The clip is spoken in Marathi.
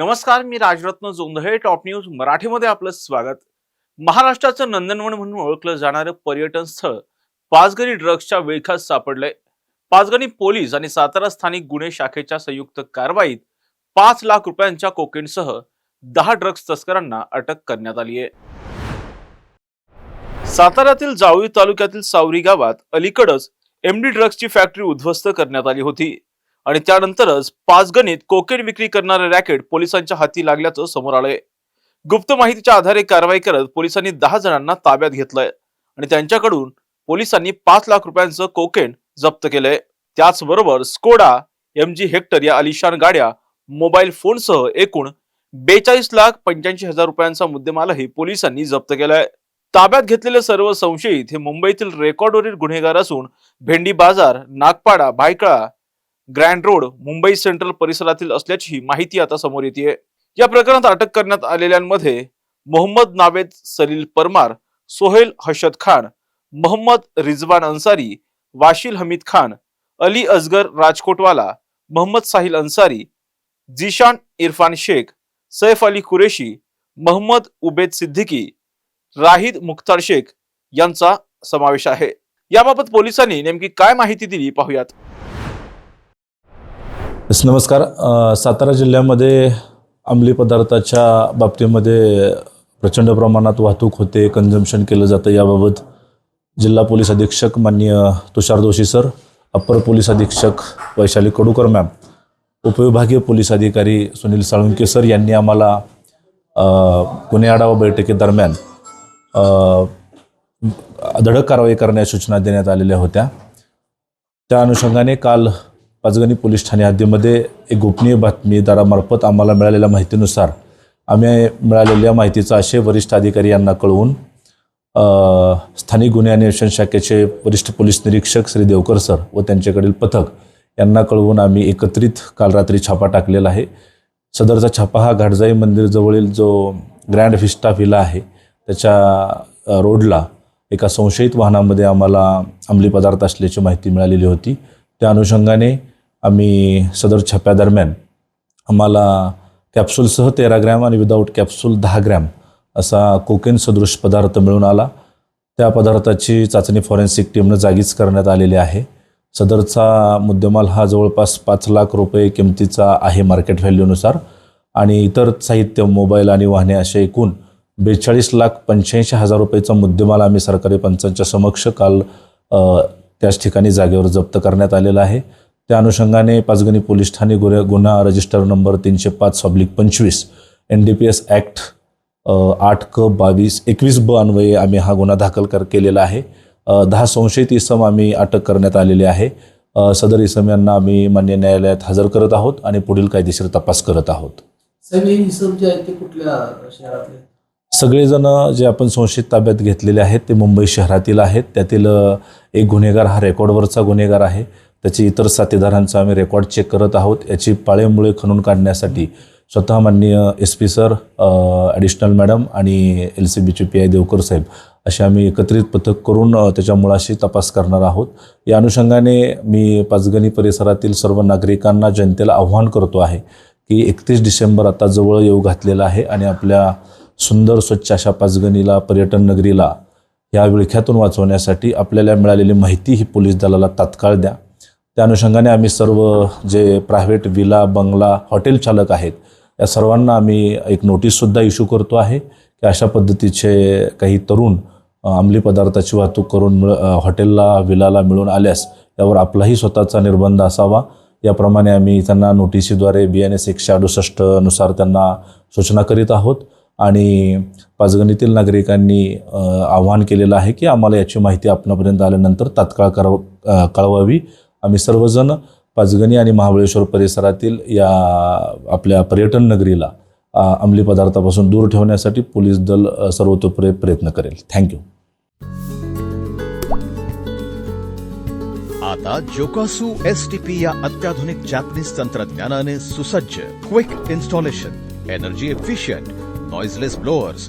नमस्कार मी राजरत्न जोंधळे टॉप न्यूज मराठीमध्ये आपलं स्वागत. महाराष्ट्राचं नंदनवन म्हणून ओळखलं जाणारं पर्यटन स्थळ पाचगणी ड्रग्सच्या विळख्यात सापडलंय. पाचगणी पोलीस आणि सातारा स्थानिक गुन्हे शाखेच्या संयुक्त कारवाईत पाच लाख रुपयांच्या कोकेनसह दहा ड्रग्स तस्करांना अटक करण्यात आली आहे. साताऱ्यातील जावळी तालुक्यातील सावरी गावात अलीकडच एमडी ड्रग्सची फॅक्टरी उद्ध्वस्त करण्यात आली होती. आणि त्यानंतरच पाच गणित कोकेन विक्री करणारे रॅकेट पोलिसांच्या हाती लागल्याचं समोर आलंय. गुप्त माहितीच्या आधारे कारवाई करत पोलिसांनी दहा जणांना ताब्यात घेतलंय आणि त्यांच्याकडून पोलिसांनी पाच लाख रुपयांचं कोकेन जप्त केलंय. त्याचबरोबर स्कोडा एम जी हेक्टर या अलिशान गाड्या मोबाईल फोनसह एकूण बेचाळीस लाख पंच्याऐंशी हजार रुपयांचा मुद्देमालही पोलिसांनी जप्त केलाय. ताब्यात घेतलेले सर्व संशयित हे मुंबईतील रेकॉर्डवरील गुन्हेगार असून Bhendi Bazaar Nagpada Byculla Grant Road Mumbai Central परिसरातील असल्याची माहिती आता समोर येते या प्रकरणात अटक करण्यात आलेल्यांमध्ये मोहम्मद नावेद सलील परमार सोहेल हर्षद खान मोहम्मद रिजवान अन्सारी वाशिल हमीद खान अली अजगर राजकोटवाला मोहम्मद साहिल अन्सारी जिशान इरफान शेख सैफ अली कुरेशी मोहम्मद उबेद सिद्दीकी राहिद मुख्तार शेख यांचा समावेश आहे. याबाबत पोलिसांनी नेमकी काय माहिती दिली पाहूयात. नमस्कार. सातारा जिल्ह्यामध्ये अंमली पदार्थाच्या बाबतीमध्ये प्रचंड प्रमाणात वाहतूक होते कन्झम्शन केलं जातं याबाबत जिल्हा पोलीस अधीक्षक माननीय Tushar Joshi sir upper police अधीक्षक वैशाली कडूकर मॅम उपविभागीय पोलीस अधिकारी सुनील साळुंके सर यांनी आम्हाला गुन्हे आढावा बैठकीदरम्यान धडक कारवाई करण्याच्या सूचना देण्यात आलेल्या होत्या. त्या अनुषंगाने काल पाचगणी पोलीस ठाणे हद्दीमध्ये एक गोपनीय बातमीदारामार्फत आम्हाला मिळालेल्या माहितीनुसार आम्ही मिळालेल्या माहितीचा आशय वरिष्ठ अधिकारी यांना कळवून स्थानिक गुन्हे अन्वेषण शाखेचे वरिष्ठ पोलीस निरीक्षक श्री देवकर सर व त्यांच्याकडील पथक यांना कळवून आम्ही एकत्रित काल रात्री छापा टाकलेला आहे. सदरचा छापा हा घाटजाई मंदिरजवळील जो ग्रँड व्हिस्टा व्हिला आहे त्याच्या रोडला एका संशयित वाहनामध्ये आम्हाला अंमली पदार्थ असल्याची माहिती मिळालेली होती. त्या अनुषंगाने आम्ही सदर छाप्यादरम्यान आम्हाला कॅप्सूलसह तेरा ग्रॅम आणि विदाऊट कॅप्सूल दहा ग्रॅम असा कोकेन सदृश पदार्थ मिळून आला. त्या पदार्थाची चाचणी फॉरेन्सिक टीमनं जागीच करण्यात आलेली आहे. सदरचा मुद्देमाल हा जवळपास पाच लाख रुपये किमतीचा आहे मार्केट व्हॅल्यूनुसार आणि इतर साहित्य मोबाईल आणि वाहने असे एकूण बेचाळीस लाख पंच्याऐंशी हजार रुपयेचा मुद्देमाल आम्ही सरकारी पंचांच्या समक्ष काल त्याच ठिकाणी जागेवर जप्त करण्यात आलेला आहे. त्या अनुषंगाने पाचगणी पोलीस ठाणे गुन्हे गुन्हा रजिस्टर नंबर तीनशे पाच सब्लिक पंचवीस N D P S act आठ क बावीस एकवीस ब अन्वये आम्ही हा गुन्हा दाखल कर केलेला आहे. दहा संशयित इसम आम्ही अटक करण्यात आलेले आहे. सदर इसम यांना आम्ही मान्य न्यायालयात हजर करत आहोत आणि पुढील कायदेशीर तपास करत आहोत. हे? सगळेजण जे आपण संशयित ताब्यात घेतलेले आहेत ते मुंबई शहरातील आहेत. त्यातील एक गुन्हेगार हा रेकॉर्डवरचा गुन्हेगार आहे. त्याचे इतर साथीदारांचा आम्ही रेकॉर्ड चेक करत आहोत. याची पाळेमुळे खणून काढण्यासाठी स्वतः माननीय S P sir additional madam आणि एल सी बीचे पी आय देवकर साहेब असे आम्ही एकत्रित पथक करून त्याच्या मुळाशी तपास करणार आहोत. या अनुषंगाने मी पाचगणी परिसरातील सर्व नागरिकांना जनतेला आव्हान करतो आहे की एकतीस डिसेंबर आता जवळ येऊ घातलेला आहे आणि आपल्या सुंदर स्वच्छ अशा पाचगणीला पर्यटन नगरीला या विळख्यातून वाचवण्यासाठी आपल्याला मिळालेली माहिती ही पोलीस दलाला तात्काळ द्या. त्या अनुषंगाने आम्ही सर्व जे प्रायव्हेट विला बंगला हॉटेल चालक आहेत या सर्वांना आम्ही एक नोटीससुद्धा इश्यू करतो आहे की अशा पद्धतीचे काही तरुण अंमली पदार्थाची वाहतूक करून मिळ हॉटेलला विलाला मिळून आल्यास यावर आपलाही स्वतःचा निर्बंध असावा. याप्रमाणे आम्ही त्यांना नोटिसीद्वारे बी एन एस एकशे अडुसष्टनुसार त्यांना सूचना करीत आहोत आणि पाचगणीतील नागरिकांनी आवाहन केलेलं आहे की आम्हाला याची माहिती आपणापर्यंत आल्यानंतर तात्काळ कराव कळवावी. आम्ही सर्वजण पाचगणी आणि महाबळेश्वर परिसरातील या आपल्या पर्यटन नगरीला अंमली पदार्थापासून दूर ठेवण्यासाठी पोलीस दल सर्वतोपरी प्रयत्न करेल. थँक्यू आता जोकासू एस टी पी या अत्याधुनिक जॅपनीज तंत्रज्ञानाने सुसज्ज quick installation energy efficient noiseless blowers